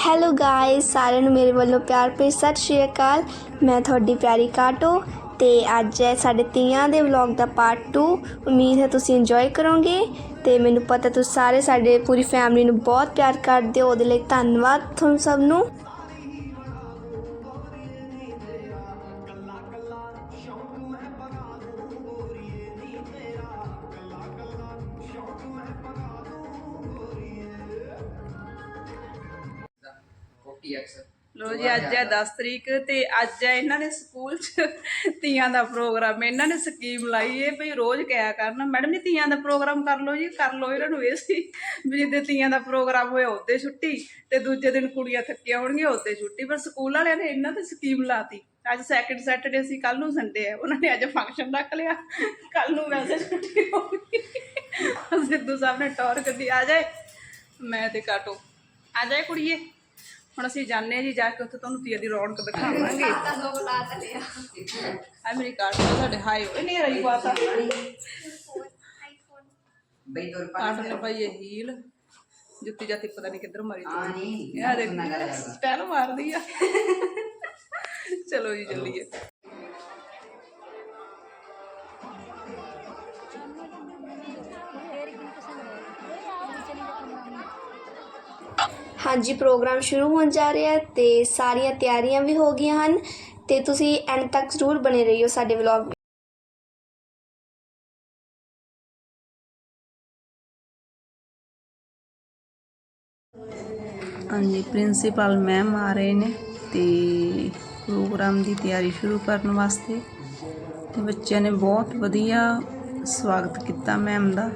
Hello guys ਸਾਰਿਆਂ ਨੂੰ ਮੇਰੇ ਵੱਲੋਂ ਪਿਆਰ ਭਰੀ ਸਤਿ ਸ਼੍ਰੀ ਅਕਾਲ। ਮੈਂ ਤੁਹਾਡੀ ਪਿਆਰੀ ਕਾਟੋ ਤੇ ਅੱਜ ਹੈ ਸਾਡੇ ਤੀਆਂ ਦੇ ਵਲੌਗ ਦਾ ਪਾਰਟ 2 ਉਮੀਦ ਹੈ ਤੁਸੀਂ ਇੰਜੋਏ ਕਰੋਗੇ ਤੇ ਮੈਨੂੰ ਪਤਾ ਤੁਸੀਂ ਸਾਰੇ ਸਾਡੇ ਪੂਰੀ ਫੈਮਿਲੀ ਨੂੰ ਬਹੁਤ ਪਿਆਰ ਕਰਦੇ ਹੋ। ਉਹਦੇ ਲਈ ਧੰਨਵਾਦ ਤੁਹਾਨੂੰ ਸਭ ਨੂੰ। ਲੋ ਜੀ ਅੱਜ ਹੈ 10 ਤਰੀਕ ਤੇ ਅੱਜ ਹੈ ਇਹਨਾਂ ਨੇ ਸਕੂਲ 'ਚ ਤੀਆਂ ਦਾ ਪ੍ਰੋਗਰਾਮ। ਇਹਨਾਂ ਨੇ ਸਕੀਮ ਲਾਈ ਹੈ ਵੀ ਰੋਜ਼ ਕਿਆ ਕਰਨਾ। ਮੈਡਮ ਜੀ ਤੀਆਂ ਦਾ ਪ੍ਰੋਗਰਾਮ ਕਰ ਲਓ ਜੀ ਕਰ ਲਓ ਇਹਨਾਂ ਨੂੰ ਇਹ ਸੀ ਵੀ ਜਿੱਦੇ ਤੀਆਂ ਦਾ ਪ੍ਰੋਗਰਾਮ ਹੋਇਆ ਉਹਦੇ ਛੁੱਟੀ ਤੇ ਦੂਜੇ ਦਿਨ ਕੁੜੀਆਂ ਥੱਕੀਆਂ ਹੋਣਗੀਆਂ ਉਹਦੇ ਛੁੱਟੀ। ਪਰ ਸਕੂਲ ਵਾਲਿਆਂ ਨੇ ਇਹਨਾਂ ਤੇ ਸਕੀਮ ਲਾਤੀ। ਅੱਜ ਸੈਕਿੰਡ ਸੈਟਰਡੇ ਸੀ ਕੱਲ ਨੂੰ ਸੰਡੇ ਹੈ। ਉਹਨਾਂ ਨੇ ਅੱਜ ਫੰਕਸ਼ਨ ਰੱਖ ਲਿਆ। ਕੱਲ ਨੂੰ ਵੈਸੇ ਛੁੱਟੀ ਹੋਊਗੀ। ਸਿੱਧੂ ਸਾਹਿਬ ਨੇ ਟੌਰ ਕੱਢੀ ਆ ਜਾਏ। ਮੈਂ ਤੇ ਕਾਟੋ। ਆ ਜਾਏ ਕੁੜੀਏ। ਹੁਣ ਅਸੀਂ ਜਾਣਦੇ ਹਾਂ ਜੀ ਜਾ ਕੇ ਉੱਥੇ ਤੁਹਾਨੂੰ ਤੀਆ ਦੀ ਰੌਣਕ ਦਿਖਾਵਾਂਗੇ। ਆ ਮੇਰੀ ਕਾਰਡ ਤੋਂ ਸਾਡੇ ਹਾਈ ਹੋਏ ਨਹੀਂ ਰਹੀ ਬਾਤ ਆ। ਬਈ ਤੋਰ ਕਾਰਡ ਨੇ ਭਾਈ ਇਹ ਹੀਲ ਜੁੱਤੀ ਜਾਤੀ ਪਤਾ ਨਹੀਂ ਕਿੱਧਰ ਮਾਰੀ ਆ ਨਹੀਂ ਯਾਰ ਦੇਖ ਸਟੈਲ ਮਾਰਦੀ ਆ। ਚਲੋ ਜੀ ਚੱਲੀਏ। ਹਾਂਜੀ, ਪ੍ਰੋਗਰਾਮ ਸ਼ੁਰੂ ਹੋਣ ਜਾ ਰਿਹਾ ਹੈ ਤੇ ਸਾਰੀਆਂ ਤਿਆਰੀਆਂ ਵੀ ਹੋ ਗਈਆਂ ਹਨ ਤੇ ਤੁਸੀਂ ਐਂਡ ਤੱਕ ਜ਼ਰੂਰ ਬਣੇ ਰਹੀਓ ਸਾਡੇ ਵਲੌਗ ਹਾਂਜੀ ਪ੍ਰਿੰਸੀਪਲ ਮੈਮ ਆ ਰਹੇ ਨੇ ਤੇ ਪ੍ਰੋਗਰਾਮ ਦੀ ਤਿਆਰੀ ਸ਼ੁਰੂ ਕਰਨ ਵਾਸਤੇ ਤੇ ਬੱਚਿਆਂ ਨੇ ਬਹੁਤ ਵਧੀਆ ਸਵਾਗਤ ਕੀਤਾ ਮੈਮ ਦਾ।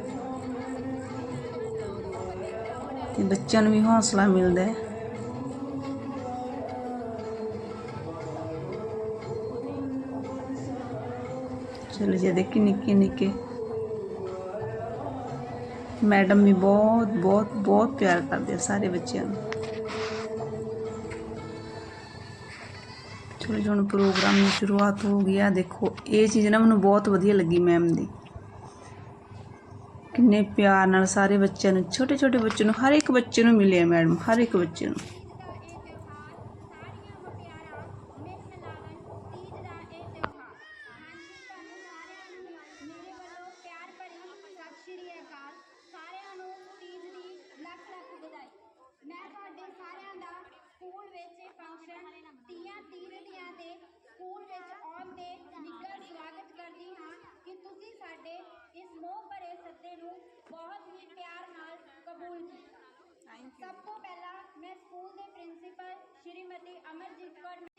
ਤੇ ਬੱਚਿਆਂ ਨੂੰ ਵੀ ਹੌਸਲਾ ਮਿਲਦਾ ਹੈ। ਚਲੋ ਜੀ, ਦੇਖੀ ਨਿੱਕੇ ਨਿੱਕੇ। ਮੈਡਮ ਵੀ ਬਹੁਤ ਬਹੁਤ ਬਹੁਤ ਪਿਆਰ ਕਰਦੇ ਆ ਸਾਰੇ ਬੱਚਿਆਂ ਨੂੰ। ਚਲੋ ਜੀ, ਹੁਣ ਪ੍ਰੋਗਰਾਮ ਦੀ ਸ਼ੁਰੂਆਤ ਹੋ ਗਈ ਆ। ਦੇਖੋ, ਇਹ ਚੀਜ਼ ਨਾ ਮੈਨੂੰ ਬਹੁਤ ਵਧੀਆ ਲੱਗੀ ਮੈਮ ਦੀ। ਇੰਨੇ ਪਿਆਰ ਨਾਲ ਸਾਰੇ ਬੱਚਿਆਂ ਨੂੰ ਛੋਟੇ ਛੋਟੇ ਬੱਚੇ ਨੂੰ, ਹਰ ਇੱਕ ਬੱਚੇ ਨੂੰ ਮਿਲਿਆ ਮੈਡਮ, ਹਰ ਇੱਕ ਬੱਚੇ ਨੂੰ।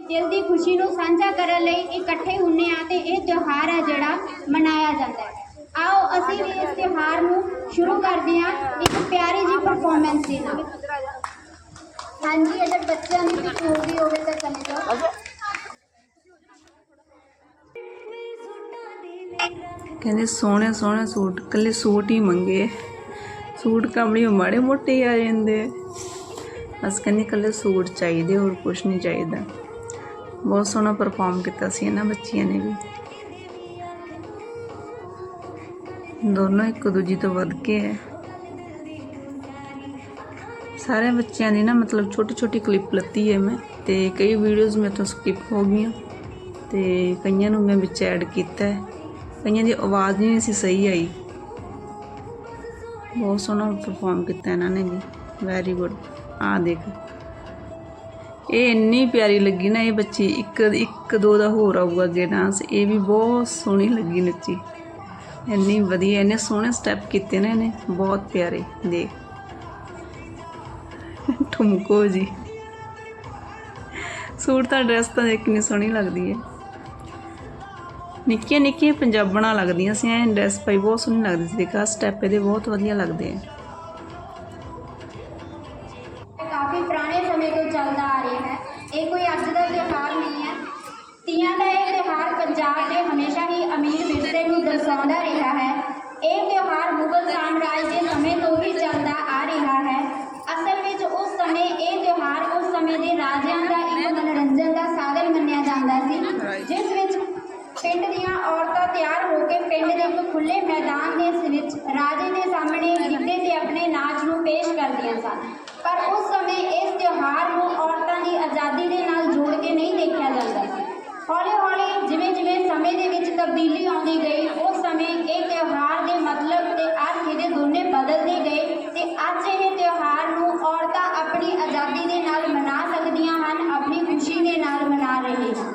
ਦਿਲ ਦੀ ਖੁਸ਼ੀ ਨੂੰ ਸਾਂਝਾ ਕਰਨ ਲਈ ਇਕੱਠੇ ਹੁੰਨੇ ਆ ਤੇ ਇਹ ਤਿਉਹਾਰ ਹੈ ਜਿਹੜਾ ਮਨਾਇਆ ਜਾਂਦਾ ਹੈ। ਆਓ ਅਸੀਂ ਵੀ ਇਸ ਤਿਉਹਾਰ ਨੂੰ ਸ਼ੁਰੂ ਕਰਦੇ ਹਾਂ ਇੱਕ ਪਿਆਰੀ ਜੀ ਪਰਫਾਰਮੈਂਸ ਦੇ ਨਾਲ। ਹਾਂਜੀ, ਅਗਰ ਬੱਚਿਆਂ ਦੀ ਕੁਝ ਹੋ ਗਈ ਹੋਵੇ ਤਾਂ ਚਲੇ ਜਾਓ ਕਹਿੰਦੇ ਸੋਹਣੇ ਸੋਹਣੇ ਸੂਟ ਕੱਲੇ ਸੂਟ ਹੀ ਮੰਗੇ। ਸੂਟ ਕਮੜੀ ਮਾੜੇ ਮੋਟੇ ਆ ਜਾਂਦੇ। ਆ। ਬਸ ਕਹਿੰਦੇ ਕੱਲੇ ਸੂਟ ਚਾਹੀਦੇ, ਹੋਰ ਕੁਝ ਨਹੀਂ ਚਾਹੀਦਾ। ਬਹੁਤ ਸੋਹਣਾ ਪਰਫਾਰਮ ਕੀਤਾ ਸੀ ਇਹਨਾਂ ਬੱਚੀਆਂ ਨੇ ਵੀ। ਦੋਨੋਂ ਇੱਕ ਦੂਜੀ ਤੋਂ ਵੱਧ ਕੇ ਹੈ। ਸਾਰੇ ਬੱਚਿਆਂ ਦੀ ਨਾ ਮਤਲਬ ਛੋਟੀ ਛੋਟੀ ਕਲਿੱਪ ਲੱਤੀ ਹੈ ਮੈਂ ਤੇ ਕਈ ਵੀਡੀਓਜ਼ ਮੇਰੇ ਤੋਂ ਸਕਿਪ ਹੋ ਗਈਆਂ ਤੇ ਕਈਆਂ ਨੂੰ ਮੈਂ ਵਿੱਚ ਐਡ ਕੀਤਾ ਹੈ। ਕਈਆਂ ਦੀ ਆਵਾਜ਼ ਨਹੀਂ ਸੀ ਸਹੀ ਆਈ। ਬਹੁਤ ਸੋਹਣਾ ਪਰਫਾਰਮ ਕੀਤਾ ਇਹਨਾਂ ਨੇ ਵੀ। ਵੈਰੀ ਗੁੱਡ ਆ ਦੇਖ। ਇਹ ਇੰਨੀ ਪਿਆਰੀ ਲੱਗੀ ਨਾ ਇਹ ਬੱਚੀ, ਇੱਕ ਇੱਕ, ਦੋ ਦਾ ਹੋਰ ਆਊਗਾ ਅੱਗੇ ਡਾਂਸ ਇਹ ਵੀ ਬਹੁਤ ਸੋਹਣੀ ਲੱਗੀ ਨੱਚੀ। ਇੰਨੀ ਵਧੀਆ ਇਹਨੇ ਸੋਹਣੇ ਸਟੈਪ ਕੀਤੇ ਨੇ ਇਹਨੇ, ਬਹੁਤ ਪਿਆਰੇ, ਦੇਖ। ਠੁਮਕੋ ਜੀ। ਸੂਟ ਤਾਂ ਡਰੈਸ ਤਾਂ ਦੇਖ ਕਿੰਨੀ ਸੋਹਣੀ ਲੱਗਦੀ ਹੈ ਨਿੱਕੀਆਂ ਨਿੱਕੀਆਂ ਪੰਜਾਬਣਾਂ ਲੱਗਦੀਆਂ ਸੀ, ਐਂ ਡਰੈਸ ਪਾਈ ਬਹੁਤ ਸੋਹਣੀ ਲੱਗਦੀ ਸੀ। ਦੇਖਾ ਸਟੈਪ ਇਹਦੇ ਬਹੁਤ ਵਧੀਆ ਲੱਗਦੇ ਆ। ਤਿਉਹਾਰ ਪੰਜਾਬ ਹਮੇਸ਼ਾ ਹੀ ਅਮੀਰ ਵਿਰਸੇ ਨੂੰ ਦਰਸਾਉਂਦਾ ਰਿਹਾ। ਆਜ਼ਾਦੀ ਦੇ ਨਾਲ ਮਨਾ ਸਕਦੀਆਂ ਹਨ ਆਪਣੀ ਖੁਸ਼ੀ ਦੇ ਨਾਲ ਮਨਾ ਰਹੇ ਹਨ।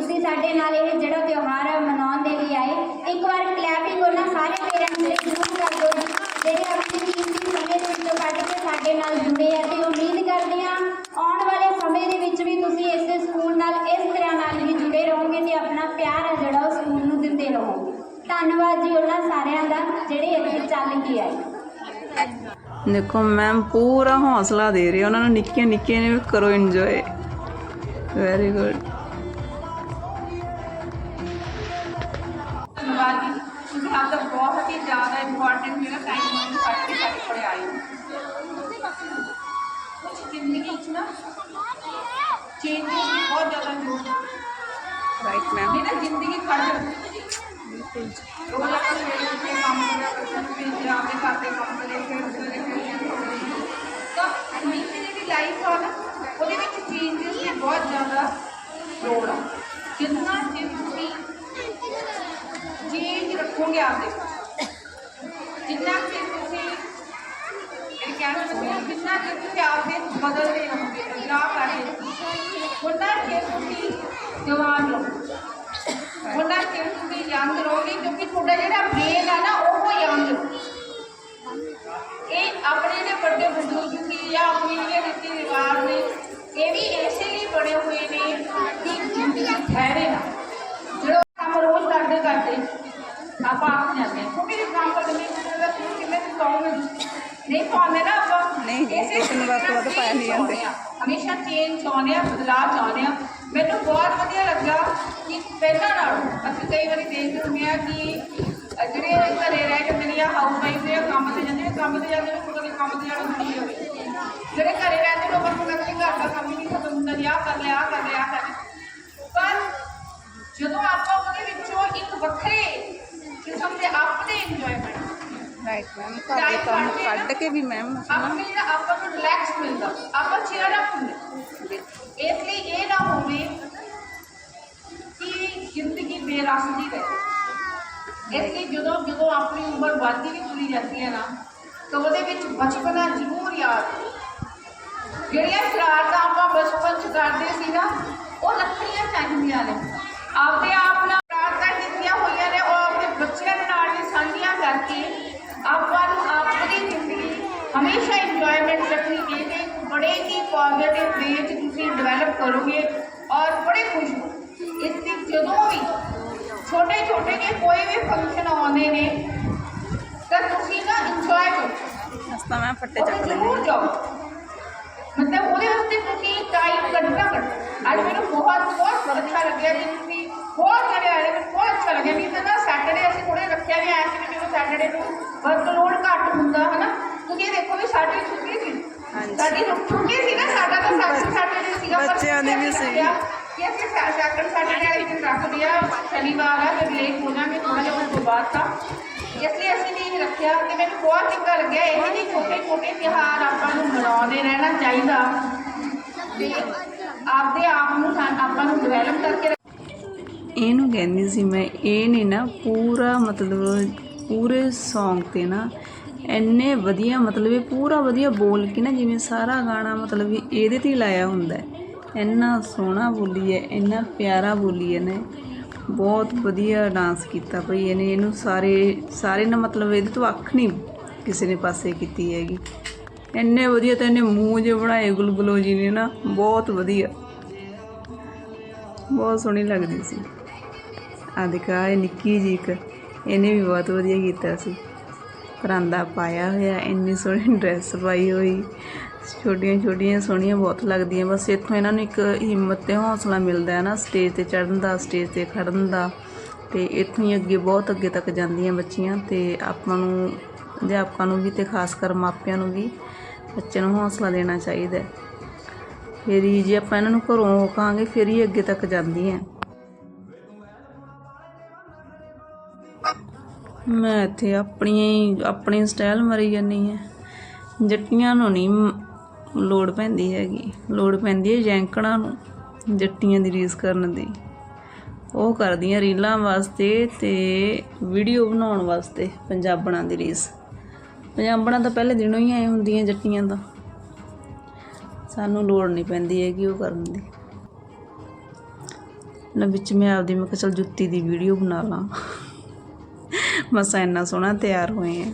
ਤੁਸੀਂ ਸਾਡੇ ਨਾਲ ਇਹ ਜਿਹੜਾ ਤਿਉਹਾਰ ਹੈ ਮਨਾਉਣ ਦੇ ਲਈ ਆਏ, ਇੱਕ ਵਾਰ ਕਲੈਪਿੰਗ ਉਹਨਾਂ ਸਾਰੇ ਪੇਰੈਂਟਸ ਲਈ ਜ਼ਰੂਰ ਕਰ ਦਿਓ ਜੀ। ਜਿਹੜੇ ਆਪਣੇ ਕੀਮਤੀ ਸਮੇਂ ਦੇ ਵਿੱਚੋਂ ਕੱਢ ਕੇ ਸਾਡੇ ਨਾਲ ਜੁੜੇ ਆ ਤੇ ਉਮੀਦ ਕਰਦੇ ਹਾਂ ਆਉਣ ਵਾਲੇ ਸਮੇਂ ਦੇ ਵਿੱਚ ਵੀ ਤੁਸੀਂ ਇਸੇ ਸਕੂਲ ਨਾਲ, ਇਸ ਤਰ੍ਹਾਂ ਨਾਲ ਹੀ ਜੁੜੇ ਰਹੋਗੇ ਤੇ ਆਪਣਾ ਪਿਆਰ ਹੈ ਜਿਹੜਾ ਉਹ ਸਕੂਲ ਨੂੰ ਦਿੰਦੇ ਰਹੋਗੇ। ਧੰਨਵਾਦ ਜੀ ਉਹਨਾਂ ਸਾਰਿਆਂ ਦਾ ਜਿਹੜੇ ਇੱਥੇ ਚੱਲ ਕੇ ਆਏ। ਦੇਖੋ ਮੈਮ ਪੂਰਾ ਹੌਸਲਾ ਦੇ ਰਹੇ ਉਹਨਾਂ ਨੂੰ ਨਿੱਕੀਆਂ ਨਿੱਕੀਆਂ ਨੇ ਵੀ ਕਰੋ ਇੰਜੋਏ ਵੈਰੀ ਗੁੱਡ ਬਹੁਤ ਹੀ ਜ਼ਿਆਦਾ ਇੰਪੋਰਟੈਂਟ ਜਿਹੜਾ ਟਾਈਮ ਮੈਨੂੰ ਕੱਢ ਕੇ ਸਾਡੇ ਕੋਲੇ ਆਏ ਹੋ ਕੁਝ ਜ਼ਿੰਦਗੀ 'ਚ ਨਾ ਚੇਂਜ ਬਹੁਤ ਜ਼ਿਆਦਾ ਜ਼ਰੂਰੀ ਹੈ ਰਾਈਟ ਮੈਮ ਨਹੀਂ ਤਾਂ ਜ਼ਿੰਦਗੀ ਖੜ ਜਾਂਦੀ ਰੋਜ਼ ਆਪਾਂ ਸਵੇਰੇ ਉੱਠ ਕੇ ਕੰਮ ਕਰਿਆ ਕਰਦੇ ਫਿਰ ਜਾ ਕੇ ਘਰ ਦੇ ਕੰਮ ਕਰੇ ਫਿਰ ਸਵੇਰੇ ਜਿੰਨਾ ਕਿ ਤੁਸੀਂ ਚੇਂਜ ਤੁਸੀਂ ਇਹ ਕਹਿਣਾ ਚਾਹੁੰਦੀ ਹਾਂ ਜਿੰਨਾ ਚਿਰ ਤੁਸੀਂ ਆਪਦੇ ਬਦਲਦੇ ਰਹੋਗੇ ਬਦਲਾਅ ਕਰਦੇ ਉਹਨਾਂ ਚਿਰ ਤੁਸੀਂ ਜਵਾਨ ਰਹੋ। ਉਹਨਾਂ ਚਿਰ ਤੁਸੀਂ ਯੰਗ ਰਹੋਗੇ ਕਿਉਂਕਿ ਤੁਹਾਡਾ ਜਿਹੜਾ ਬ੍ਰੇਨ ਆ ਨਾ, ਉਹ ਯੰਗ ਇਹ ਆਪਣੇ ਜਿਹੜੇ ਵੱਡੇ ਬਜ਼ੁਰਗ ਸੀ ਜਾਂ ਆਪਣੀ ਜਿਹੜੇ ਰੀਤੀ ਰਿਵਾਜ ਨੇ, ਇਹ ਵੀ ਇਸੇ ਲਈ ਬਣੇ ਹੋਏ ਨੇ ਕਿ ਜ਼ਿੰਦਗੀ ਠਹਿਰੇ ਨਾ ਜਿਹੜਾ ਕੰਮ ਰੋਜ਼ ਕਰਦੇ ਕਰਦੇ ਆਪਾਂ ਆਪ ਜਾਂਦੇ ਹਾਂ ਕਿਉਂਕਿ ਇਹ ਕੰਮ ਕਰਦੇ ਨੇ ਦਾ ਤੁਸੀਂ ਕਿੰਨੇ ਦਿਨ ਕਹੋਗੇ ਪਾਉਂਦੇ ਨਾ ਆਪਾਂ ਨਹੀਂ, ਇਸੇ ਇੱਕ ਦਿਨ ਬਾਅਦ ਤੋਂ ਬਾਅਦ ਪਾਇਆ ਨਹੀਂ ਜਾਂਦੇ। ਹਮੇਸ਼ਾ ਚੇਂਜ ਚਾਹੁੰਦੇ ਆ ਬਦਲਾਅ ਚਾਹੁੰਦੇ ਆ ਮੈਨੂੰ ਬਹੁਤ ਵਧੀਆ ਲੱਗਾ ਕਿ ਪਹਿਲਾਂ ਨਾਲੋਂ ਅਸੀਂ ਕਈ ਵਾਰੀ ਦੇਖਦੇ ਹੁੰਦੇ ਆ ਕਿ ਅ, ਜਿਹੜੇ ਘਰੇ ਰਹਿ ਕੇ ਮੇਰੀਆਂ ਹਾਊਸ ਵਾਈਫ ਨੇ ਉਹ ਕੰਮ ਤੇ ਜਾਂਦੇ ਨੇ ਕੰਮ ਤੇ ਜਾਂਦੇ ਨੇ ਕੋਈ ਕੰਮ ਤੇ ਜਾਣਾ ਹੁੰਦੀ ਹੋਵੇ ਜਿਹੜੇ ਘਰੇ ਰਹਿੰਦੇ ਨੇ ਉਹ ਬਸ ਉਹਨਾਂ ਦੇ ਘਰ ਦਾ ਕੰਮ ਹੀ ਨਹੀਂ ਖਤਮ ਹੁੰਦਾ ਜੀ ਆਹ ਕਰ ਲਿਆ ਆਹ ਕਰ ਲਿਆ ਆਹ ਕਰ ਲਿਆ ਪਰ ਜਦੋਂ ਆਪਾਂ ਉਹਦੇ ਵਿੱਚੋਂ ਇੱਕ ਵੱਖਰੇ ਕਿਸਮ ਦੇ ਆਪਣੇ ਇੰਜੋਇਮੈਂਟ ਰਾਈਟ ਮੈਮ ਘਰ ਦੇ ਕੰਮ ਕੱਢ ਕੇ ਵੀ ਮੈਮ ਆਪਣੇ ਜਿਹੜਾ ਆਪਾਂ ਨੂੰ ਰਿਲੈਕਸ ਮਿਲਦਾ ਆਪਾਂ ਚੇਅਰ ਅਪ ਹੁੰਦੇ ਇਸ ਲਈ ਇਹ ਨਾ ਹੋਵੇ ਕਿ ਜ਼ਿੰਦਗੀ ਬੇਰਸ ਦੀ ਰਹੇ ਇਸ ਲਈ ਜਦੋਂ ਜਦੋਂ ਆਪਣੀ ਉਮਰ ਵੱਧਦੀ ਵੀ ਤੁਰੀ ਜਾਂਦੀ ਹੈ ਨਾ ਤਾਂ ਉਹਦੇ ਵਿੱਚ ਬਚਪਨਾ ਜ਼ਰੂਰ ਯਾਦ ਆਵੇ। ਜਿਹੜੀਆਂ ਸ਼ਰਾਰਤਾਂ ਆਪਾਂ ਬਚਪਨ ਚ ਕਰਦੇ ਸੀ ਨਾ ਉਹ ਰੱਖਣੀਆਂ ਚਾਹੀਦੀਆਂ ਨੇ ਆਪਦੇ ਆਪ ਨਾਲ ਸ਼ਰਾਰਤਾਂ ਕੀਤੀਆਂ ਹੋਈਆਂ ਨੇ ਉਹ ਆਪਣੇ ਬੱਚਿਆਂ ਦੇ ਨਾਲ ਵੀ ਸਾਂਝੀਆਂ ਕਰਕੇ ਆਪਾਂ ਨੂੰ ਆਪਣੀ ਜ਼ਿੰਦਗੀ ਹਮੇਸ਼ਾ ਇੰਜੋਇਮੈਂਟ ਰੱਖਣੀ ਚਾਹੀਦੀ ਹੈ ਬੜੇ ਹੀ ਪੋਜ਼ਿਟਿਵ ਵੇ ਚ ਤੁਸੀਂ ਡਿਵੈਲਪ ਕਰੋਗੇ ਔਰ ਬੜੇ ਖੁਸ਼ ਹੋ ਇਸ ਲਈ ਜਦੋਂ ਵੀ ਛੋਟੇ ਛੋਟੇ ਜਿਹੇ ਕੋਈ ਵੀ ਫੰਕਸ਼ਨ ਆਉਂਦੇ ਨੇ ਤਾਂ ਤੁਸੀਂ ਨਾ ਇੰਜੋਏ ਕਰੋ ਅਸਤਾ ਮੈਂ ਫੱਟੇ ਉੱਥੇ ਚੱਕ ਲੈਂਦੀ ਜ਼ਰੂਰ ਜਾਓ ਮਤਲਬ ਉਹਦੇ ਵਾਸਤੇ ਤੁਸੀਂ ਟਾਈਮ ਕੱਢਣਾ ਕੱਢਣਾ ਅੱਜ ਮੈਨੂੰ ਬਹੁਤ ਬਹੁਤ ਅੱਛਾ ਲੱਗਿਆ ਕਿ ਤੁਸੀਂ ਬਹੁਤ ਸਾਰੇ ਆਏ ਮੈਨੂੰ ਬਹੁਤ ਅੱਛਾ ਲੱਗਿਆ ਨਹੀਂ ਤਾਂ ਨਾ ਸੈਟਰਡੇ ਅਸੀਂ ਥੋੜੇ ਰੱਖਿਆ ਵੀ ਆਇਆ ਸੀ ਕਿ ਜਦੋਂ ਸੈਟਰਡੇ ਨੂੰ ਵਰਕਲੋਡ ਘੱਟ ਹੁੰਦਾ ਹਨਾ ਤੁਸੀਂ ਇਹ ਦੇਖੋ ਵੀ ਸਾਡੀ ਛੁੱਟੀ ਸੀ ਹਾਂਜੀ। ਸਾਡੀ ਰੁ- ਛੁੱਟੀ ਸੀ ਨਾ ਸਾਡਾ ਤਾਂ ਸੈਟਰਡੇ ਸੈਟਰਡੇ ਸੀਗਾ ਪਰ ਬੱਚਿਆਂ ਦੀ ਵੀ ਅਸੀਂ ਸੀ। ਰੱਖਿਆ ਕਿ ਅਸੀਂ ਸੈਟਰਡੇ ਸੈਟਰਡੇ ਵਾਲੇ ਦਿਨ ਰੱਖ ਲਿਆ। ਸ਼ਨੀਵਾਰ ਆ ਫਿਰ ਲੇਟ ਹੋ ਜਾਵਾਂਗੇ ਥੋੜਾ ਜਿਹਾ ਉਸ ਤੋਂ ਬਾਅਦ ਤਾਂ। ਇਸ ਲਈ ਅਸੀਂ ਨਹੀਂ ਰੱਖਿਆ ਤੇ ਮੈਨੂੰ ਬਹੁਤ ਚੰਗਾ ਲੱਗਿਆ। ਇਹ ਜਿਹੇ ਛੋਟੇ ਛੋਟੇ ਤਿਉਹਾਰ ਆਪਾਂ ਨੂੰ ਮਨਾਉਂਦੇ ਰਹਿਣਾ ਚਾਹੀਦਾ। ਤੇ ਆਪਦੇ ਆਪ ਨੂੰ ਸਾਨੂੰ- ਆਪਾਂ ਨੂੰ ਡਿਵੈਲਪ ਕਰਕੇ ਇਹਨੂੰ ਕਹਿੰਦੀ ਸੀ ਮੈਂ ਇਹ ਨਹੀਂ ਨਾ ਪੂਰਾ ਮਤਲਬ ਪੂਰੇ Song ਤੇ ਨਾ ਇੰਨੇ ਵਧੀਆ, ਮਤਲਬ ਇਹ ਪੂਰਾ ਵਧੀਆ ਬੋਲ ਕੇ ਨਾ ਜਿਵੇਂ ਸਾਰਾ ਗਾਣਾ ਮਤਲਬ ਕਿ ਇਹਦੇ ਤੇ ਹੀ ਲਾਇਆ ਹੁੰਦਾ ਹੈ। ਇੰਨਾ ਸੋਹਣਾ ਬੋਲੀ ਹੈ, ਇੰਨਾ ਪਿਆਰਾ ਬੋਲੀ ਇਹਨੇ। ਬਹੁਤ ਵਧੀਆ ਡਾਂਸ ਕੀਤਾ ਭਈ ਇਹਨੇ, ਇਹਨੂੰ ਸਾਰੇ ਸਾਰੇ ਨਾ ਮਤਲਬ ਇਹਦੇ ਤੋਂ ਅੱਖ ਨਹੀਂ ਕਿਸੇ ਨੇ ਪਾਸੇ ਕੀਤੀ ਹੈਗੀ। ਇੰਨੇ ਵਧੀਆ ਤਾਂ ਇਹਨੇ ਮੂੰਹ ਜੇ ਬਣਾਏ ਗੁਲਗੁਲੋ ਜੀ ਨੇ ਨਾ, ਬਹੁਤ ਵਧੀਆ। ਬਹੁਤ ਸੋਹਣੀ ਲੱਗਦੀ ਸੀ। ਆ ਦਿਖਾ ਇਹ ਨਿੱਕੀ ਜੀ ਇੱਕ, ਇਹਨੇ ਵੀ ਬਹੁਤ ਵਧੀਆ ਕੀਤਾ ਸੀ। ਪਰਾਂਦਾ ਪਾਇਆ ਹੋਇਆ, ਇੰਨੀ ਸੋਹਣੀ ਡਰੈਸ ਪਾਈ ਹੋਈ। ਛੋਟੀਆਂ ਛੋਟੀਆਂ ਸੋਹਣੀਆਂ ਬਹੁਤ ਲੱਗਦੀਆਂ। ਬਸ ਇੱਥੋਂ ਇਹਨਾਂ ਨੂੰ ਇੱਕ ਹਿੰਮਤ ਤੇ ਹੌਸਲਾ ਮਿਲਦਾ ਹੈ ਨਾ ਸਟੇਜ ਤੇ ਚੜ੍ਹਨ ਦਾ ਸਟੇਜ ਤੇ ਖੜਨ ਦਾ। ਤੇ ਇੱਥੋਂ ਹੀ ਅੱਗੇ, ਬਹੁਤ ਅੱਗੇ ਤੱਕ ਜਾਂਦੀਆਂ ਬੱਚੀਆਂ ਤੇ ਆਪਾਂ ਨੂੰ, ਅਧਿਆਪਕਾਂ ਨੂੰ ਵੀ ਤੇ ਖਾਸ ਕਰ ਮਾਪਿਆਂ ਨੂੰ ਵੀ ਬੱਚਿਆਂ ਨੂੰ ਹੌਸਲਾ ਦੇਣਾ ਚਾਹੀਦਾ ਹੈ। ਫਿਰ ਹੀ ਜੇ ਆਪਾਂ ਇਹਨਾਂ ਨੂੰ ਘਰੋਂ ਕਹਾਂਗੇ ਫਿਰ ਹੀ ਅੱਗੇ ਤੱਕ ਜਾਂਦੀਆਂ ਮੈਂ ਇੱਥੇ ਆਪਣੀਆਂ ਹੀ, ਆਪਣੀ ਸਟਾਈਲ ਮਰੀ ਜਾਨੀ ਹੈ। ਜੱਟੀਆਂ ਨੂੰ ਨਹੀਂ ਲੋੜ ਪੈਂਦੀ ਹੈਗੀ। ਲੋੜ ਪੈਂਦੀ ਹੈ ਜੈਂਕੜਾਂ ਨੂੰ, ਜੱਟੀਆਂ ਦੀ ਰੀਸ ਕਰਨ ਦੀ। ਉਹ ਕਰਦੀਆਂ ਰੀਲਾਂ ਵਾਸਤੇ ਤੇ ਵੀਡੀਓ ਬਣਾਉਣ ਵਾਸਤੇ ਪੰਜਾਬਣਾਂ ਦੀ ਰੀਸ ਪੰਜਾਬਣਾਂ ਤਾਂ ਪਹਿਲੇ ਦਿਨੋਂ ਹੀ ਆਏ ਹੁੰਦੀਆਂ ਜੱਟੀਆਂ ਦਾ ਸਾਨੂੰ ਲੋੜ ਨਹੀਂ ਪੈਂਦੀ ਹੈਗੀ ਉਹ ਕਰਨ ਦੀ। ਨਾ ਵਿੱਚ ਮੈਂ ਆਪਦੀ, ਮੈਂ ਕਿਹਾ ਚਲ ਜੁੱਤੀ ਦੀ ਵੀਡੀਓ ਬਣਾ ਲਾਂ। ਮਸਾਂ ਇੰਨਾ ਸੋਹਣਾ ਤਿਆਰ ਹੋਏ ਆ।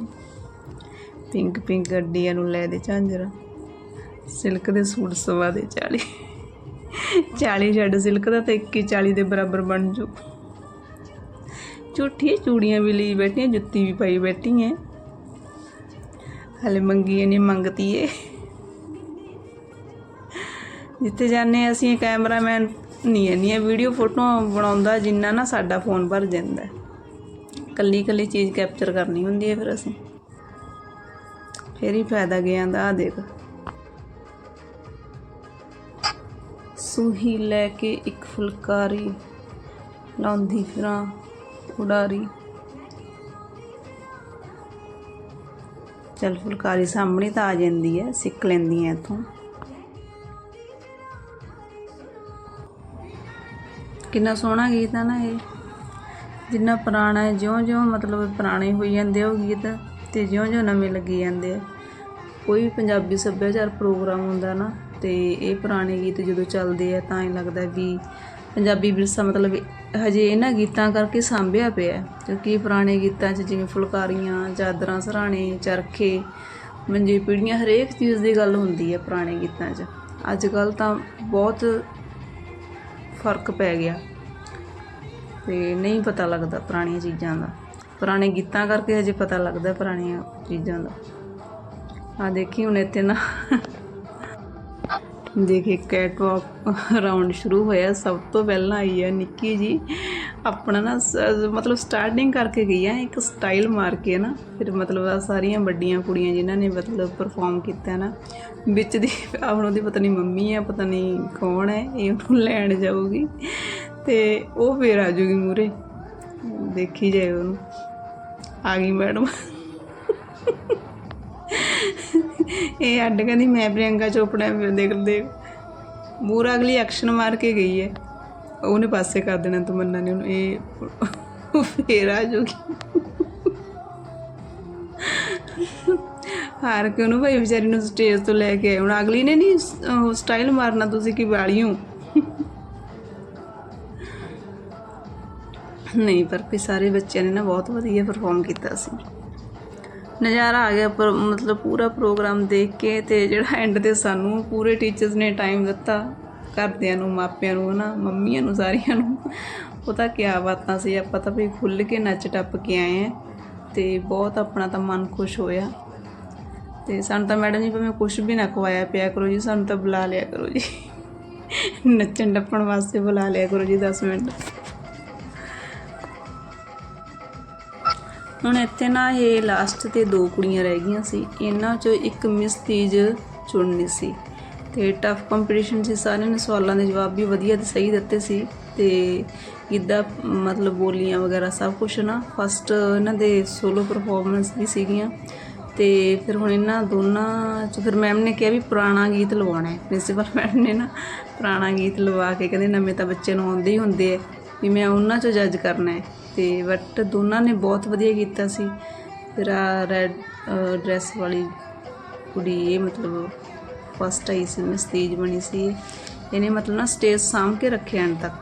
ਪਿੰਕ ਪਿੰਕ ਗੱਡੀਆਂ ਨੂੰ ਲੈ ਦੇ ਝਾਂਜਰਾ। ਸਿਲਕ ਦੇ ਸੂਟ ਸਵਾ ਦੇ 40 40 ਛੱਡ ਸਿਲਕ ਦਾ ਤਾਂ 21 40 ਦੇ ਬਰਾਬਰ ਬਣ ਜੂ। ਝੂਠੀ ਚੂੜੀਆਂ ਵੀ ਲਈ ਬੈਠੀਆਂ, ਜੁੱਤੀ ਵੀ ਪਾਈ ਬੈਠੀ ਐ ਹਲੇ ਮੰਗੀ ਨਹੀਂ ਮੰਗਤੀ ਏ ਜਿੱਥੇ ਜਾਂਦੇ ਅਸੀਂ, ਕੈਮਰਾਮੈਨ ਨਹੀਂ ਇੰਨੀਆਂ ਵੀਡੀਓ ਫੋਟੋ ਬਣਾਉਂਦਾ ਜਿੰਨਾ ਨਾ ਸਾਡਾ ਫੋਨ ਭਰ ਜਾਂਦਾ। ਕੱਲੀ ਕੱਲੀ ਚੀਜ਼ ਕੈਪਚਰ ਕਰਨੀ ਹੁੰਦੀ ਹੈ ਫਿਰ ਅਸੀਂ। ਫਿਰ ਹੀ ਫਾਇਦਾ ਗਿਆ ਦਾ ਆ ਦੇਖ। ਸੂਹੀ ਲੈ ਕੇ ਇੱਕ ਫੁਲਕਾਰੀ, ਲਾਉਂਦੀ ਫਿਰਾਂ ਉਡਾਰੀ। ਚਲ ਫੁਲਕਾਰੀ ਸਾਹਮਣੇ ਤਾਂ ਆ ਜਾਂਦੀ ਹੈ ਸਿੱਖ ਲੈਂਦੀ ਹੈ ਇੱਥੋਂ। ਕਿੰਨਾ ਸੋਹਣਾ ਗੀਤ ਹੈ ਨਾ ਇਹ। ਜਿੰਨਾ ਪੁਰਾਣਾ ਹੈ, ਜਿਉਂ-ਜਿਉਂ ਮਤਲਬ ਪੁਰਾਣੇ ਹੋਈ ਜਾਂਦੇ ਆ ਉਹ ਗੀਤ ਤੇ ਜਿਉਂ-ਜਿਉਂ ਨਵੇਂ ਲੱਗੀ ਜਾਂਦੇ ਆ। ਕੋਈ ਵੀ ਪੰਜਾਬੀ ਸੱਭਿਆਚਾਰ ਪ੍ਰੋਗਰਾਮ ਹੁੰਦਾ ਨਾ ਤੇ ਇਹ ਪੁਰਾਣੇ ਗੀਤ ਜਦੋਂ ਚੱਲਦੇ ਆ ਤਾਂ ਇਹ ਲੱਗਦਾ ਵੀ ਪੰਜਾਬੀ ਵਿਰਸਾ ਮਤਲਬ ਹਜੇ ਇਹਨਾਂ ਗੀਤਾਂ ਕਰਕੇ ਸਾਂਭਿਆ ਪਿਆ ਕਿਉਂਕਿ ਪੁਰਾਣੇ ਗੀਤਾਂ 'ਚ ਜਿਵੇਂ ਫੁਲਕਾਰੀਆਂ, ਚਾਦਰਾਂ ਸਰਾਣੇ, ਚਰਖੇ, ਮੰਜੇ ਪੀੜੀਆਂ ਹਰੇਕ ਚੀਜ਼ ਦੀ ਗੱਲ ਹੁੰਦੀ ਹੈ ਪੁਰਾਣੇ ਗੀਤਾਂ 'ਚ। ਅੱਜ ਕੱਲ ਤਾਂ ਬਹੁਤ ਫ਼ਰਕ ਪੈ ਗਿਆ। ਤੇ ਨਹੀਂ ਪਤਾ ਲੱਗਦਾ ਪੁਰਾਣੀਆਂ ਚੀਜ਼ਾਂ ਦਾ। ਪੁਰਾਣੇ ਗੀਤਾਂ ਕਰਕੇ ਹਜੇ ਪਤਾ ਲੱਗਦਾ ਪੁਰਾਣੀਆਂ ਚੀਜ਼ਾਂ ਦਾ। ਆ ਦੇਖੀ ਹੁਣ ਇੱਥੇ ਨਾ। ਦੇਖੇ ਕੈਟ ਵਾਕ ਰਾਉਂਡ ਸ਼ੁਰੂ ਹੋਇਆ। ਸਭ ਤੋਂ ਪਹਿਲਾਂ ਆਈ ਹੈ ਨਿੱਕੀ ਜੀ। ਆਪਣਾ ਨਾ ਮਤਲਬ ਸਟਾਰਟਿੰਗ ਕਰਕੇ ਗਈ ਹੈ ਇੱਕ ਸਟਾਈਲ ਮਾਰ ਕੇ ਨਾ। ਫਿਰ ਮਤਲਬ ਆ ਸਾਰੀਆਂ ਵੱਡੀਆਂ ਕੁੜੀਆਂ ਜਿਨ੍ਹਾਂ ਨੇ ਮਤਲਬ ਪਰਫਾਰਮ ਕੀਤਾ ਨਾ। ਵਿੱਚ ਦੀ ਹੁਣ ਉਹਦੀ ਪਤਾ ਨਹੀਂ ਮੰਮੀ ਹੈ ਪਤਾ ਨਹੀਂ ਕੌਣ ਹੈ। ਇਹ ਉਹਨੂੰ ਲੈਣ ਜਾਊਗੀ। ਤੇ ਉਹ ਫੇਰ ਆ ਜੂਗੀ ਮੂਰੇ ਦੇਖੀ ਜਾਏ ਉਹਨੂੰ। ਆ ਗਈ ਮੈਡਮ। ਇਹ ਅੱਡ ਕਹਿੰਦੀ, ਮੈਂ ਪ੍ਰਿਯੰਕਾ ਚੋਪੜਾ ਵੀ ਦੇਖ ਦੇਖ ਮੂਰਾ ਅਗਲੀ ਐਕਸ਼ਨ ਮਾਰ ਕੇ ਗਈ ਹੈ। ਉਹਨੇ ਪਾਸੇ ਕਰ ਦੇਣਾ ਤਮੰਨਾ ਨੇ ਉਹਨੂੰ। ਇਹ ਫੇਰ ਆ ਜੂਗੀ। ਹਾਰ ਕੇ ਉਹਨੂੰ ਭਾਈ ਵਿਚਾਰੀ ਨੂੰ ਸਟੇਜ ਤੋਂ ਲੈ ਕੇ ਆਏ। ਹੁਣ ਅਗਲੀ ਨੇ ਨਹੀਂ ਸਟਾਈਲ ਮਾਰਨਾ ਤੁਸੀਂ ਕਿ ਵਾਲੀਓ? ਨਹੀਂ, ਪਰ ਵੀ ਸਾਰੇ ਬੱਚਿਆਂ ਨੇ ਨਾ ਬਹੁਤ ਵਧੀਆ ਪਰਫਾਰਮ ਕੀਤਾ ਸੀ। ਨਜ਼ਾਰਾ ਆ ਗਿਆ ਪਰ ਮਤਲਬ ਪੂਰਾ ਪ੍ਰੋਗਰਾਮ ਦੇਖ ਕੇ ਤੇ ਜਿਹੜਾ ਐਂਡ ਤੇ ਸਾਨੂੰ ਪੂਰੇ ਟੀਚਰਸ ਨੇ ਟਾਈਮ ਦਿੱਤਾ, ਘਰਦਿਆਂ ਨੂੰ, ਮਾਪਿਆਂ ਨੂੰ, ਹਨਾ, ਮੰਮੀਆਂ ਨੂੰ, ਸਾਰਿਆਂ ਨੂੰ। ਉਹ ਤਾਂ ਕਿਆ ਬਾਤਾਂ ਸੀ, ਆਪਾਂ ਤਾਂ ਵੀ ਖੁੱਲ ਕੇ ਨੱਚ ਟੱਪ ਕੇ ਆਏ ਆ ਤੇ ਬਹੁਤ ਆਪਣਾ ਤਾਂ ਮਨ ਖੁਸ਼ ਹੋਇਆ। ਤੇ ਸਾਨੂੰ ਤਾਂ ਮੈਡਮ ਜੀ ਭਾਵੇਂ ਕੁਝ ਵੀ ਨਾ ਖਵਾਇਆ ਪਿਆ ਕਰੋ ਜੀ, ਸਾਨੂੰ ਤਾਂ ਬੁਲਾ ਲਿਆ ਕਰੋ ਜੀ। ਨੱਚਣ ਟੱਪਣ ਵਾਸਤੇ ਬੁਲਾ ਲਿਆ ਕਰੋ ਜੀ 10 ਮਿੰਟ। ਹੁਣ ਇੱਥੇ ਨਾ ਇਹ ਲਾਸਟ ਤੇ ਦੋ ਕੁੜੀਆਂ ਰਹਿ ਗਈਆਂ ਸੀ। ਇਹਨਾਂ ਚੋਂ ਇੱਕ ਮਿਸ ਤੀਜ ਚੁਣਨੀ ਸੀ। ਤੇ ਟਫ ਕੰਪੀਟੀਸ਼ਨ ਸੀ। ਸਾਰਿਆਂ ਨੇ ਸਵਾਲਾਂ ਦੇ ਜਵਾਬ ਵੀ ਵਧੀਆ ਤੇ ਸਹੀ ਦਿੱਤੇ ਸੀ। ਤੇ ਗਿੱਧਾ, ਮਤਲਬ ਬੋਲੀਆਂ ਵਗੈਰਾ ਸਭ ਕੁਝ ਨਾ ਫਸਟ ਇਹਨਾਂ ਦੇ ਸੋਲੋ ਪਰਫਾਰਮੈਂਸ ਵੀ ਸੀਗੀਆਂ। ਤੇ ਫਿਰ ਹੁਣ ਇਹਨਾਂ ਦੋਨਾਂ ਚ ਫਿਰ ਮੈਮ ਨੇ ਕਿਹਾ ਵੀ ਪੁਰਾਣਾ ਗੀਤ ਲਵਾਉਣਾ ਹੈ। ਪ੍ਰਿੰਸੀਪਲ ਮੈਮ ਨੇ ਨਾ ਪੁਰਾਣਾ ਗੀਤ ਲਵਾ ਕੇ ਕਹਿੰਦੇ ਨਵੇਂ ਤਾਂ ਬੱਚੇ ਨੂੰ ਆਉਂਦੇ ਹੀ ਹੁੰਦੇ ਆ ਵੀ ਮੈਂ ਉਹਨਾਂ ਚੋਂ ਜੱਜ ਕਰਨਾ ਹੈ। ਤੇ ਬਟ ਦੋਨਾਂ ਨੇ ਬਹੁਤ ਵਧੀਆ ਕੀਤਾ ਸੀ। ਫਿਰ ਆ ਰੈਡ ਡਰੈਸ ਵਾਲੀ ਕੁੜੀ, ਇਹ ਮਤਲਬ ਫਸਟ ਆਈ ਸੀ ਮੈਂ ਮਸਤੇਜ ਬਣੀ ਸੀ। ਇਹਨੇ ਮਤਲਬ ਨਾ ਸਟੇਜ ਸਾਂਭ ਕੇ ਰੱਖਿਆ ਅੰਤ ਤੱਕ।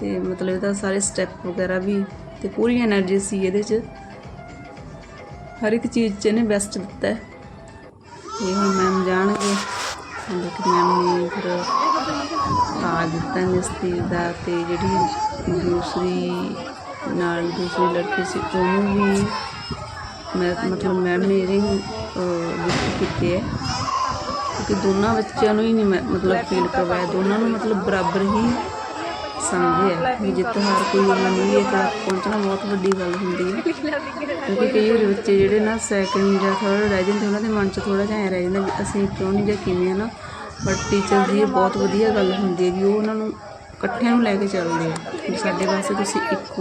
ਤੇ ਮਤਲਬ ਇਹਦਾ ਸਾਰੇ ਸਟੈਪ ਵਗੈਰਾ ਵੀ ਤੇ ਪੂਰੀ એનર્ਜੀ ਸੀ ਇਹਦੇ 'ਚ। ਹਰ ਇੱਕ ਚੀਜ਼ 'ਚ ਇਹਨੇ ਬੈਸਟ ਦਿੱਤਾ ਹੈ। ਇਹ ਹੁਣ ਮੈਮ ਜਾਣਗੇ। ਲੇਕਿਨ ਮੈਮ ਨੇ ਫਿਰ ਆ ਦਿੱਤਾ ਮਿਸਤਰੀ ਦਾ ਤੇ ਜਿਹੜੀ ਦੂਸਰੀ ਨਾਲ ਦੂਸਰੀ ਲੜਕੀ ਸੀ ਉਹਨੂੰ ਵੀ ਮੈਂ ਮਤਲਬ ਮੈਮ ਨੇ ਰਿੰਗ ਗਿਫਟ ਕੀਤੇ ਹੈ। ਕਿਉਂਕਿ ਦੋਨਾਂ ਬੱਚਿਆਂ ਨੂੰ ਹੀ ਨਹੀਂ ਮੈਂ ਮਤਲਬ ਫੀਲ ਕਰਵਾਇਆ। ਦੋਨਾਂ ਨੂੰ ਮਤਲਬ ਬਰਾਬਰ ਹੀ ਸਮਝਿਆ ਵੀ ਜਿੱਥੇ ਹਰ ਕੋਈ ਮੰਨੀਏ ਤਾਂ ਪਹੁੰਚਣਾ ਬਹੁਤ ਵੱਡੀ ਗੱਲ ਹੁੰਦੀ ਹੈ। ਕਿਉਂਕਿ ਕਈ ਵਾਰ ਬੱਚੇ ਜਿਹੜੇ ਨਾ ਸੈਕਿੰਡ ਜਾਂ ਥਰਡ ਰਹਿ ਜਾਂਦੇ, ਉਹਨਾਂ ਦੇ ਮਨ 'ਚ ਥੋੜਾ ਜਿਹਾ ਐਂ ਰਹਿ ਜਾਂਦਾ ਵੀ ਅਸੀਂ ਕਿਉਂ ਨਹੀਂ ਜਾਂ ਕਿਵੇਂ ਹੈ ਨਾ। ਬਟ ਟੀਚਰ ਦੀ ਇਹ ਬਹੁਤ ਵਧੀਆ ਗੱਲ ਹੁੰਦੀ ਹੈ ਵੀ ਉਹ ਉਹਨਾਂ ਨੂੰ ਇਕੱਠਿਆਂ ਨੂੰ ਲੈ ਕੇ ਚੱਲਦੇ ਆ। ਸਾਡੇ ਵਾਸਤੇ ਤੁਸੀਂ ਇੱਕ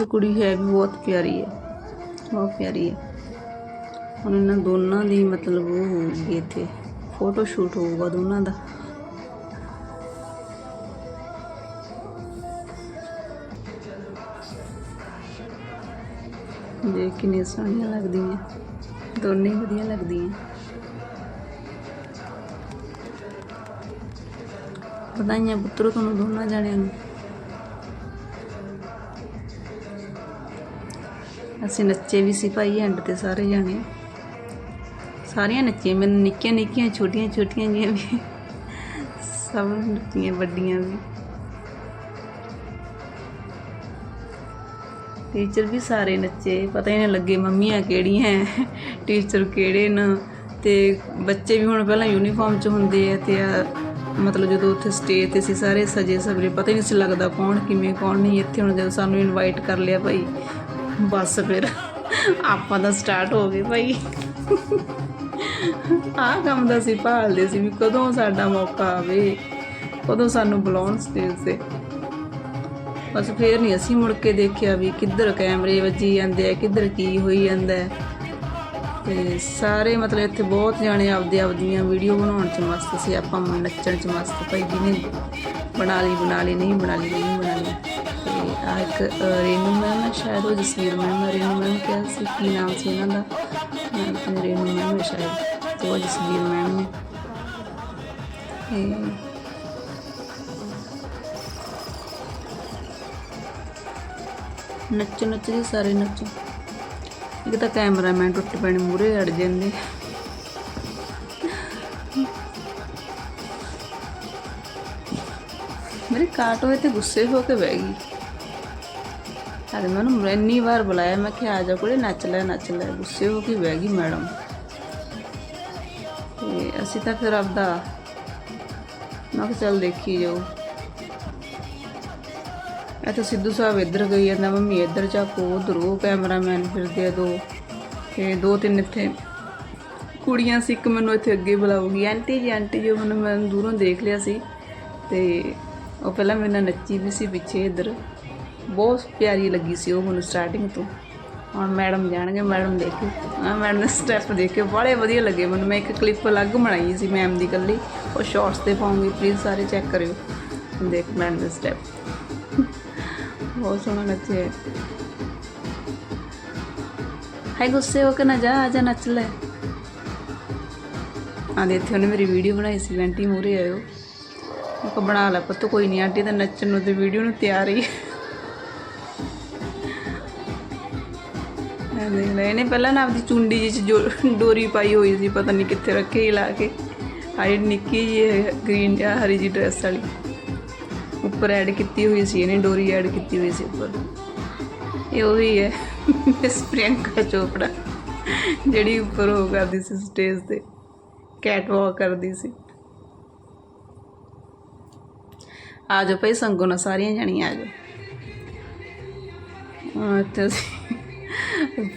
ਇਹ ਕੁੜੀ ਹੈ ਵੀ ਬਹੁਤ ਪਿਆਰੀ ਹੈ। ਬਹੁਤ ਪਿਆਰੀ ਹੈ। ਹੁਣ ਇਹਨਾਂ ਦੋਨਾਂ ਦੀ ਮਤਲਬ ਉਹ ਹੋਊਗੀ ਇੱਥੇ। ਫੋਟੋ ਸ਼ੂਟ ਹੋਊਗਾ ਦੋਨਾਂ ਦਾ। ਦੇਖ ਕਿੰਨੀਆਂ ਸੋਹਣੀਆਂ ਲੱਗਦੀਆਂ। ਦੋਨੇ ਵਧੀਆ ਲੱਗਦੀਆਂ। ਵਧਾਈਆਂ ਪੁੱਤਰੋ ਤੁਹਾਨੂੰ ਦੋਨਾਂ ਜਾਣਿਆਂ ਨੂੰ। ਅਸੀਂ ਨੱਚੇ ਵੀ ਸੀ ਭਾਈ ਐਂਡ ਤੇ ਸਾਰੇ ਜਾਣੇ। ਸਾਰੀਆਂ ਨੱਚੀਆਂ, ਮੈਨੂੰ ਨਿੱਕੀਆਂ ਨਿੱਕੀਆਂ ਛੋਟੀਆਂ ਛੋਟੀਆਂ ਜੀਆਂ ਵੀ। ਸਭ ਨੱਚੀਆਂ, ਵੱਡੀਆਂ ਵੀ। ਟੀਚਰ ਵੀ ਸਾਰੇ ਨੱਚੇ, ਪਤਾ ਹੀ ਨਹੀਂ ਲੱਗੇ ਮੰਮੀਆਂ ਕਿਹੜੀਆਂ ਟੀਚਰ ਕਿਹੜੇ ਨੇ। ਤੇ ਬੱਚੇ ਵੀ ਹੁਣ ਪਹਿਲਾਂ ਯੂਨੀਫਾਰਮ 'ਚ ਹੁੰਦੇ ਆ ਤੇ ਮਤਲਬ ਜਦੋਂ ਉੱਥੇ ਸਟੇਜ ਤੇ ਸੀ ਸਾਰੇ ਸਜੇ ਸਬਰੇ ਪਤਾ ਹੀ ਨਹੀਂ ਸੀ ਲੱਗਦਾ ਕੌਣ ਕਿਵੇਂ, ਕੌਣ ਨਹੀਂ। ਇੱਥੇ ਹੁਣ ਜਦੋਂ ਸਾਨੂੰ ਇਨਵਾਈਟ ਕਰ ਲਿਆ ਭਾਈ, ਬਸ ਫਿਰ ਆਪਾਂ ਤਾਂ ਸਟਾਰਟ ਹੋ ਗਏ ਭਾਈ। ਆਹ ਕੰਮ ਦਾ ਸੀ ਭਾਲਦੇ ਸੀ ਵੀ ਕਦੋਂ ਸਾਡਾ ਮੌਕਾ ਆਵੇ, ਕਦੋਂ ਸਾਨੂੰ ਬੁਲਾਉਣ ਸਟੇਜ ਤੇ। ਬਸ ਫੇਰ ਨਹੀਂ ਅਸੀਂ ਮੁੜ ਕੇ ਦੇਖਿਆ ਵੀ ਕਿੱਧਰ ਕੈਮਰੇ ਵੱਜੀ ਜਾਂਦੇ ਆ, ਕਿੱਧਰ ਕੀ ਹੋਈ ਜਾਂਦਾ ਹੈ। ਤੇ ਸਾਰੇ ਮਤਲਬ ਇੱਥੇ ਬਹੁਤ ਜਾਣੇ ਆਪਦੇ ਆਪਦੀਆਂ ਵੀਡੀਓ ਬਣਾਉਣ ਚ ਮਸਤ ਸੀ, ਆਪਾਂ ਨੱਚਣ ਚ ਮਸਤ, ਭਾਈ ਜਿਹਨੇ ਬਣਾ ਲਈ ਬਣਾ ਲਈ, ਨਹੀਂ ਬਣਾ ਲਈ, ਨਹੀਂ ਬਣਾ ਲਈ। ਤੇ ਆ ਇੱਕ ਰੇਨੂ ਮੈਮ ਹੈ ਸ਼ਾਇਦ, ਉਹ ਜਸਵੀਰ ਮੈਮ ਹੈ, ਰੇਨੂ ਮੈਮ ਕਿਹਾ ਸੀ, ਕੀ ਨਾਮ ਸੀ ਇਹਨਾਂ ਦਾ? ਰੇਨੂ ਮੈਮ ਹੈ ਸ਼ਾਇਦ, ਤੇ ਉਹ ਜਸਵੀਰ ਮੈਮ ਨੇ। ਤੇ ਨੱਚੋ ਨੱਚਦੇ ਸਾਰੇ ਨੱਚੋ। ਇੱਕ ਤਾਂ ਕੈਮਰਾਮੈਨ ਟੁੱਟ ਪੈਣੇ ਮੂਰੇ ਅੜ ਜਾਂਦੇ। ਮੇਰੇ ਕਾਟ ਹੋਏ ਤੇ ਗੁੱਸੇ ਹੋ ਕੇ ਬਹਿ ਗਈ। ਮੈਂ ਉਹਨੂੰ ਇੰਨੀ ਵਾਰ ਬੁਲਾਇਆ, ਮੈਂ ਕਿ ਆ ਜਾ ਕੋਲੇ, ਨੱਚ ਲੈ ਨੱਚ ਲੈ। ਗੁੱਸੇ ਹੋ ਕੇ ਬਹਿ ਗਈ ਮੈਡਮ। ਤੇ ਅਸੀਂ ਤਾਂ ਫਿਰ ਆਪਦਾ, ਮੈਂ ਕਿਹਾ, ਚੱਲ ਦੇਖੀ ਜਾਓ। ਇਹ ਤਾਂ ਸਿੱਧੂ ਸਾਹਿਬ ਇੱਧਰ ਗਈ ਜਾਂਦਾ ਮੰਮੀ ਇੱਧਰ ਝਾਕੋ ਉਧਰ ਉਹ ਕੈਮਰਾਮੈਨ ਫਿਰਦੇ ਆ ਦੋ। ਤੇ ਦੋ ਤਿੰਨ ਇੱਥੇ ਕੁੜੀਆਂ ਸੀ, ਇੱਕ ਮੈਨੂੰ ਇੱਥੇ ਅੱਗੇ ਬੁਲਾਉਗੀ ਆਂਟੀ ਜੀ ਆਂਟੀ ਜੀ ਮੈਨੂੰ ਮੈਂ ਦੂਰੋਂ ਦੇਖ ਲਿਆ ਸੀ। ਤੇ ਉਹ ਪਹਿਲਾਂ ਮੇਰੇ ਨਾਲ ਨੱਚੀ ਵੀ ਸੀ ਪਿੱਛੇ ਇੱਧਰ। ਬਹੁਤ ਪਿਆਰੀ ਲੱਗੀ ਸੀ ਉਹ ਮੈਨੂੰ ਸਟਾਰਟਿੰਗ ਤੋਂ। ਹੁਣ ਮੈਡਮ ਜਾਣਗੇ, ਮੈਡਮ ਦੇਖੋ ਆ ਮੈਡਮ ਦੇ ਸਟੈਪ ਦੇਖ ਕੇ ਬੜੇ ਵਧੀਆ ਲੱਗੇ ਮੈਨੂੰ। ਮੈਂ ਇੱਕ ਕਲਿੱਪ ਅਲੱਗ ਬਣਾਈ ਸੀ ਮੈਮ ਦੀ ਇਕੱਲੀ। ਉਹ ਸ਼ਾਰਟਸ ਤੇ ਪਾਉਂਗੀ ਪਲੀਜ਼ ਸਾਰੇ ਚੈੱਕ ਕਰਿਓ। ਦੇਖ ਦੇ ਸਟੈਪ ਬਹੁਤ ਸੋਹਣਾ ਨੱਚਿਆ ਹਾਏ ਗੁੱਸੇ ਹੋ ਕੇ ਨਾ ਜਾ, ਆ ਜਾ ਨੱਚ ਲੈ। ਆਂਦੇ ਇੱਥੇ ਉਹਨੇ ਮੇਰੀ ਵੀਡੀਓ ਬਣਾਈ ਸੀ ਆਂਟੀ ਮੂਰੇ ਆਇਓ। ਮੈਂ ਬਣਾ ਲੈ ਪੁੱਤ, ਕੋਈ ਨਹੀਂ ਆਂਟੀ ਤਾਂ ਨੱਚਣ ਨੂੰ ਤੇ ਵੀਡੀਓ ਨੂੰ ਤਿਆਰ ਹੀ। ਦੇਖ ਲੈ, ਇਹਨੇ ਪਹਿਲਾਂ ਨਾ ਆਪਦੀ ਚੁੰਡੀ ਜਿਹੀ 'ਚ ਡੋਰੀ ਪਾਈ ਹੋਈ ਸੀ, ਪਤਾ ਨਹੀਂ ਕਿੱਥੇ ਰੱਖੇ ਲਾ ਕੇ। ਆਈ ਨਿੱਕੀ ਜੀ ਗ੍ਰੀਨ ਜਾਂ ਹਰੀ ਜੀ ਡਰੈਸ ਵਾਲੀ। ਉੱਪਰ ਐਡ ਕੀਤੀ ਹੋਈ ਸੀ, ਇਹਨੇ ਡੋਰੀ ਐਡ ਕੀਤੀ ਹੋਈ ਸੀ ਉੱਪਰ। ਇਹ ਉਹੀ ਹੈ ਮਿਸ ਪ੍ਰਿਯੰਕਾ ਚੋਪੜਾ, ਜਿਹੜੀ ਉੱਪਰ ਉਹ ਕਰਦੀ ਸੀ ਸਟੇਜ ਤੇ ਕੈਟ ਵਾਕ ਕਰਦੀ ਸੀ। ਆ ਜਾਓ ਭਾਈ, ਸੰਗੋ ਨਾ ਸਾਰੀਆਂ ਜਣੀਆਂ ਆ ਜਾਓ। ਹਾਂ ਤੇ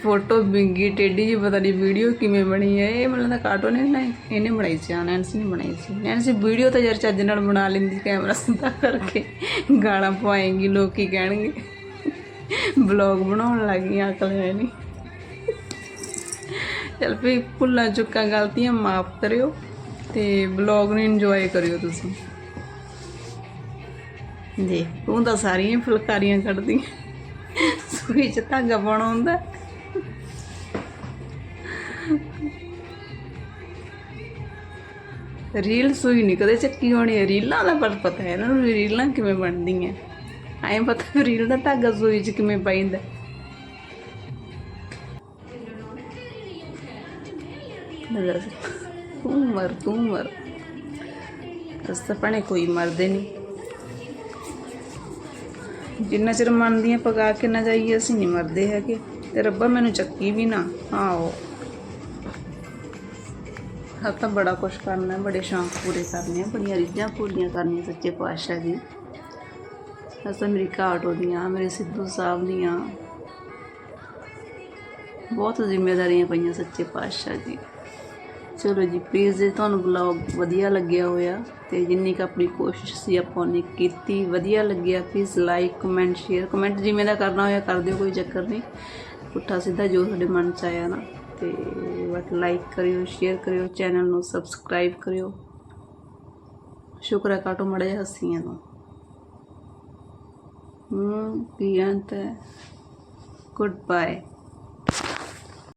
ਫੋਟੋ ਬਿੰਗੀ ਟੇਡੀ ਜੀ, ਪਤਾ ਨਹੀਂ ਵੀਡੀਓ ਕਿਵੇਂ ਬਣੀ ਹੈ। ਇਹ ਮੈਨੂੰ ਤਾਂ ਕਾਟੋ ਨੇ ਨਾ ਇਹਨੇ ਬਣਾਈ ਸੀ ਆ ਨੇ ਬਣਾਈ ਸੀ। ਨੈਨਸੀ ਵੀਡੀਓ ਤਾਂ ਯਾਰ ਚੱਜ ਨਾਲ ਬਣਾ ਲੈਂਦੀ, ਕੈਮਰਾ ਸਿੱਧਾ ਕਰਕੇ ਗਾਲਾਂ ਪਵਾਏਗੀ, ਲੋਕੀ ਕਹਿਣਗੇ। ਬਲੌਗ ਬਣਾਉਣ ਲੱਗੀ ਅਕਲ ਹੈ ਨਹੀਂ ਚਲ ਵੀ ਭੁੱਲਾਂ ਚੁੱਕਾਂ ਗਲਤੀਆਂ, ਮਾਫ ਕਰਿਓ ਤੇ ਬਲੌਗ ਨੂੰ ਇੰਜੋਏ ਕਰਿਓ ਤੁਸੀਂ। ਦੇਖ, ਤੂੰ ਤਾਂ ਸਾਰੀਆਂ ਫੁਲਕਾਰੀਆਂ ਕੱਢਦੀ। ਸੂਈ ਚ ਧਾਗਾ ਪਾਉਣਾ ਹੁੰਦਾ। ਰੀਲ ਸੂਈ ਨਹੀਂ ਕਦੇ ਚੱਕੀ ਹੋਣੀ ਹੈ। ਰੀਲਾਂ ਦਾ ਪਰ ਪਤਾ ਹੈ ਇਹਨਾਂ ਨੂੰ ਰੀਲਾਂ ਕਿਵੇਂ ਬਣਦੀਆਂ। ਐਂ ਪਤਾ ਰੀਲ ਦਾ ਧਾਗਾ ਸੂਈ ਚ ਕਿਵੇਂ ਪੈਂਦਾ ਦੱਸ ਤੂੰ ਮਰ ਤੂੰ ਮਰ। ਭੈਣੇ ਕੋਈ ਮਰਦੇ ਨਹੀਂ ਜਿੰਨਾ ਚਿਰ ਮੰਨਦੀਆਂ ਪਕਾ ਕੇ ਨਾ ਜਾਈਏ, ਅਸੀਂ ਨਹੀਂ ਮਰਦੇ ਹੈਗੇ। ਤੇ ਰੱਬਾ ਮੈਨੂੰ ਚੱਕੀ ਵੀ ਨਾ। ਆਓ ਹਾਂ ਤਾਂ ਬੜਾ ਕੁਛ ਕਰਨਾ, ਬੜੇ ਸ਼ੌਂਕ ਪੂਰੇ ਕਰਨੇ ਆ, ਬੜੀਆਂ ਰੀਝਾਂ ਪੂਰੀਆਂ ਕਰਨੀਆਂ ਸੱਚੇ ਪਾਤਸ਼ਾਹ ਦੀ। ਅਸਾਂ ਮੇਰੀ ਘਾਟ ਦੀਆਂ ਮੇਰੇ ਸਿੱਧੂ ਸਾਹਿਬ ਦੀਆਂ। ਬਹੁਤ ਜ਼ਿੰਮੇਵਾਰੀਆਂ ਪਈਆਂ ਸੱਚੇ ਪਾਤਸ਼ਾਹ ਜੀ ਚਲੋ ਜੀ ਪਲੀਜ਼ ਜੇ, ਤੁਹਾਨੂੰ ਬਲੌਗ ਵਧੀਆ ਲੱਗਿਆ ਹੋਇਆ। ਤੇ ਜਿੰਨੀ ਕੁ ਆਪਣੀ ਕੋਸ਼ਿਸ਼ ਸੀ ਆਪਾਂ ਨੇ ਕੀਤੀ, ਵਧੀਆ ਲੱਗਿਆ please like comment share comment ਜਿਵੇਂ ਦਾ ਕਰਨਾ ਹੋਇਆ ਕਰ ਦਿਓ, ਕੋਈ ਚੱਕਰ ਨਹੀਂ। ਪੁੱਠਾ ਸਿੱਧਾ ਜੋ ਤੁਹਾਡੇ ਮਨ ਚ ਆਇਆ ਨਾ, ਤੇ ਬਟ ਲਾਈਕ ਕਰਿਓ ਸ਼ੇਅਰ ਕਰਿਓ ਚੈਨਲ ਨੂੰ ਸਬਸਕ੍ਰਾਈਬ ਕਰਿਓ। ਸ਼ੁਕਰ ਹੈ ਕਾਟੋ ਮੜੇ ਹੱਸੀਆਂ ਨੂੰ। ਹੂੰ ਕੀ ਅੰਤ ਹੈ? Good bye